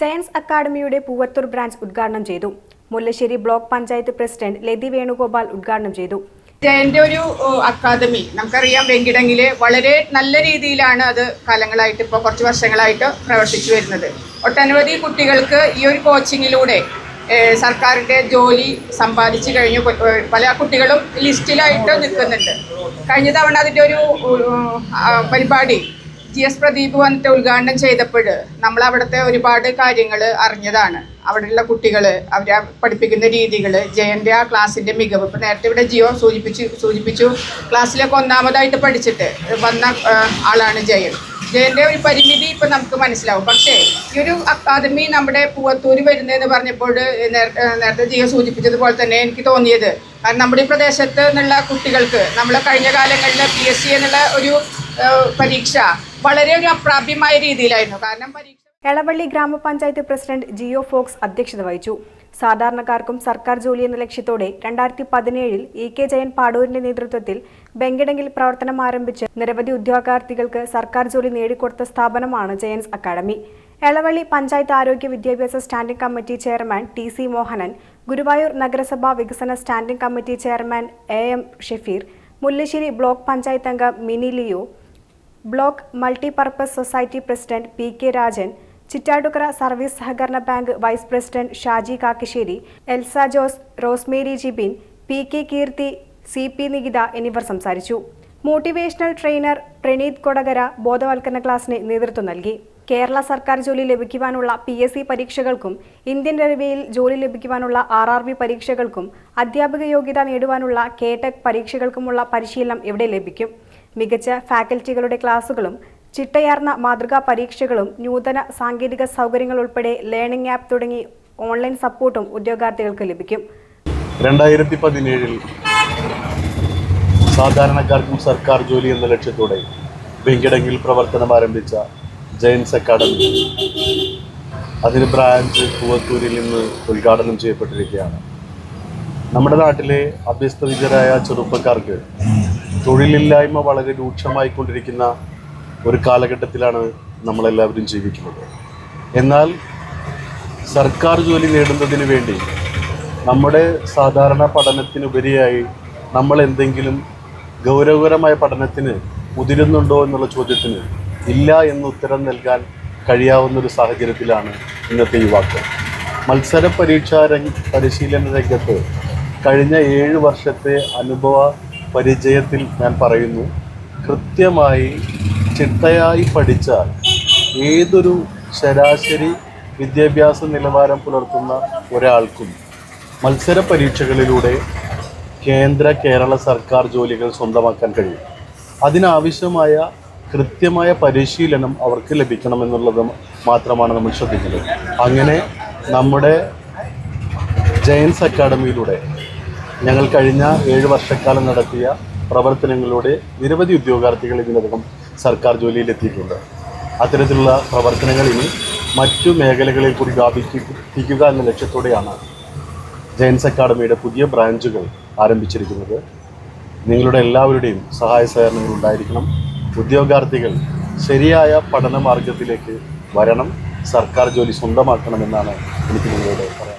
Giants അക്കാദമിയുടെ Poovathur branch ഉദ്ഘാടനം ചെയ്തു. മുല്ലശ്ശേരി ബ്ലോക്ക് പഞ്ചായത്ത് പ്രസിഡന്റ് ലതി വേണുഗോപാൽ ഉദ്ഘാടനം ചെയ്തു. ജയന്റെ ഒരു അക്കാദമി നമുക്കറിയാം വെങ്കിടങ്ങിൽ വളരെ നല്ല രീതിയിലാണ് അത് കാലങ്ങളായിട്ട് ഇപ്പോൾ കുറച്ച് വർഷങ്ങളായിട്ട് പ്രവർത്തിച്ചു വരുന്നത്. ഒട്ടനവധി കുട്ടികൾക്ക് ഈ ഒരു കോച്ചിങ്ങിലൂടെ സർക്കാരിന്റെ ജോലി സമ്പാദിച്ചു കഴിഞ്ഞു. പല കുട്ടികളും ലിസ്റ്റിലായിട്ട് നിൽക്കുന്നുണ്ട്. കഴിഞ്ഞ തവണ അതിന്റെ ഒരു പരിപാടി ജി എസ് പ്രദീപ് വന്നിട്ട് ഉദ്ഘാടനം ചെയ്തപ്പോൾ നമ്മൾ അവിടുത്തെ ഒരുപാട് കാര്യങ്ങൾ അറിഞ്ഞതാണ്. അവിടെയുള്ള കുട്ടികൾ അവരെ പഠിപ്പിക്കുന്ന രീതികൾ ജയന്റെ ആ ക്ലാസ്സിന്റെ മികവ്. ഇപ്പം നേരത്തെ ഇവിടെ ജിയോ സൂചിപ്പിച്ചു സൂചിപ്പിച്ചു. ക്ലാസ്സിലൊക്കെ ഒന്നാമതായിട്ട് പഠിച്ചിട്ട് വന്ന ആളാണ് ജയൻ. ജയന്റെ ഒരു പരിമിതി ഇപ്പം നമുക്ക് മനസ്സിലാവും. പക്ഷേ ഈ ഒരു അക്കാദമി നമ്മുടെ പൂവത്തൂര് വരുന്നതെന്ന് പറഞ്ഞപ്പോൾ നേരത്തെ ജിയോ സൂചിപ്പിച്ചതുപോലെ തന്നെ എനിക്ക് തോന്നിയത് കാരണം നമ്മുടെ ഈ പ്രദേശത്ത് നിന്നുള്ള കുട്ടികൾക്ക് നമ്മൾ കഴിഞ്ഞ കാലങ്ങളിൽ പി എസ് സി എന്നുള്ള ഒരു പരീക്ഷ വളരെ ഒരു അപ്രാപ്യമായ രീതിയിലായിരുന്നു. കാരണം പരീക്ഷ എളവള്ളി ഗ്രാമപഞ്ചായത്ത് പ്രസിഡന്റ് ജിയോ ഫോക്സ് അധ്യക്ഷത വഹിച്ചു. സാധാരണക്കാർക്കും സർക്കാർ ജോലി എന്ന ലക്ഷ്യത്തോടെ രണ്ടായിരത്തി പതിനേഴിൽ ഇ കെ ജയൻ പാടൂരിന്റെ നേതൃത്വത്തിൽ ബെങ്കിടങ്ങിൽ പ്രവർത്തനം ആരംഭിച്ച് നിരവധി ഉദ്യോഗാർത്ഥികൾക്ക് സർക്കാർ ജോലി നേടിക്കൊടുത്ത സ്ഥാപനമാണ് ജയൻസ് അക്കാദമി. എളവള്ളി പഞ്ചായത്ത് ആരോഗ്യ വിദ്യാഭ്യാസ standing committee chairman T C Mohanan Guruvayur നഗരസഭാ വികസന standing committee chairman A M Shefeer Mullassery block panchayat അംഗം Mini Leo block multipurpose society president P K Rajan Chittadukkara service സഹകരണ bank vice president Shaji Kakkassery Elsa Jose Rosemary Jibin P K Keerthi C P Nikitha എന്നിവർ സംസാരിച്ചു. Motivational trainer Praneeth Kodakara ബോധവൽക്കരണ ക്ലാസ്സിന് നേതൃത്വം നൽകി. കേരള സർക്കാർ ജോലി ലഭിക്കുവാനുള്ള പി എസ് സി പരീക്ഷകൾക്കും ഇന്ത്യൻ റെയിൽവേയിൽ ജോലി ലഭിക്കുവാനുള്ള ആർ ആർ ബി പരീക്ഷകൾക്കും അധ്യാപക യോഗ്യത നേടുവാനുള്ള കെ ടെക് പരീക്ഷകൾക്കുമുള്ള പരിശീലനം ഇവിടെ ലഭിക്കും? മികച്ച ഫാക്കൽറ്റികളുടെ ക്ലാസുകളും ചിട്ടയാർന്ന മാതൃകാ പരീക്ഷകളും നൂതന സാങ്കേതിക സൗകര്യങ്ങൾ ഉൾപ്പെടെ ലേണിംഗ് ആപ്പ് തുടങ്ങി ഓൺലൈൻ സപ്പോർട്ടും ഉദ്യോഗാർത്ഥികൾക്ക് ലഭിക്കും. രണ്ടായിരത്തി പതിനേഴിൽ സാധാരണക്കാർക്കും സർക്കാർ ജോലി എന്ന ലക്ഷ്യത്തോടെ വെങ്കിടങ്ങിൽ പ്രവർത്തനം ആരംഭിച്ച ജയൻസ് അക്കാഡമി. അതിന് ബ്രാഞ്ച് പൂവത്തൂരിൽ നിന്ന് ഉദ്ഘാടനം ചെയ്യപ്പെട്ടിരിക്കുകയാണ്. നമ്മുടെ നാട്ടിലെ അഭ്യസ്തവിദ്യരായ ചെറുപ്പക്കാർക്ക് തൊഴിലില്ലായ്മ വളരെ രൂക്ഷമായിക്കൊണ്ടിരിക്കുന്ന ഒരു കാലഘട്ടത്തിലാണ് നമ്മളെല്ലാവരും ജീവിക്കുന്നത്. എന്നാൽ സർക്കാർ ജോലി നേടുന്നതിന് വേണ്ടി നമ്മുടെ സാധാരണ പഠനത്തിനുപരിയായി നമ്മൾ എന്തെങ്കിലും ഗൗരവകരമായ പഠനത്തിന് മുതിരുന്നുണ്ടോ എന്നുള്ള ചോദ്യത്തിന് ഇല്ല എന്ന് ഉത്തരം നൽകാൻ കഴിയാവുന്ന ഒരു സാഹചര്യത്തിലാണ് ഇന്നത്തെ യുവാക്കൾ. മത്സര പരീക്ഷാ രംഗ പരിശീലന രംഗത്ത് കഴിഞ്ഞ ഏഴ് വർഷത്തെ അനുഭവ പരിചയത്തിൽ ഞാൻ പറയുന്നു കൃത്യമായി ചിട്ടയായി പഠിച്ചാൽ ഏതൊരു ശരാശരി വിദ്യാഭ്യാസ നിലവാരം പുലർത്തുന്ന ഒരാൾക്കും മത്സര പരീക്ഷകളിലൂടെ കേന്ദ്ര കേരള സർക്കാർ ജോലികൾ സ്വന്തമാക്കാൻ കഴിയും. അതിനാവശ്യമായ കൃത്യമായ പരിശീലനം അവർക്ക് ലഭിക്കണമെന്നുള്ളത് മാത്രമാണ് നമ്മൾ ശ്രദ്ധിക്കുന്നത് അങ്ങനെ നമ്മുടെ ജയൻസ് അക്കാഡമിയിലൂടെ ഞങ്ങൾ കഴിഞ്ഞ ഏഴ് വർഷക്കാലം നടത്തിയ പ്രവർത്തനങ്ങളിലൂടെ നിരവധി ഉദ്യോഗാർത്ഥികൾ ഇതിനകം സർക്കാർ ജോലിയിലെത്തിയിട്ടുണ്ട്. അത്തരത്തിലുള്ള പ്രവർത്തനങ്ങൾ ഇനി മറ്റു മേഖലകളിൽ കൂടി വ്യാപിപ്പിക്കുക എന്ന ലക്ഷ്യത്തോടെയാണ് ജയൻസ് അക്കാഡമിയുടെ പുതിയ ബ്രാഞ്ചുകൾ ആരംഭിച്ചിരിക്കുന്നത്. നിങ്ങളുടെ എല്ലാവരുടെയും സഹായ സഹകരണങ്ങൾ ഉണ്ടായിരിക്കണം. ഉദ്യോഗാർത്ഥികൾ ശരിയായ പഠന മാർഗത്തിലേക്ക് വരണം. സർക്കാർ ജോലി സ്വന്തമാക്കണമെന്നാണ് എനിക്ക് നിങ്ങളോട് പറയാൻ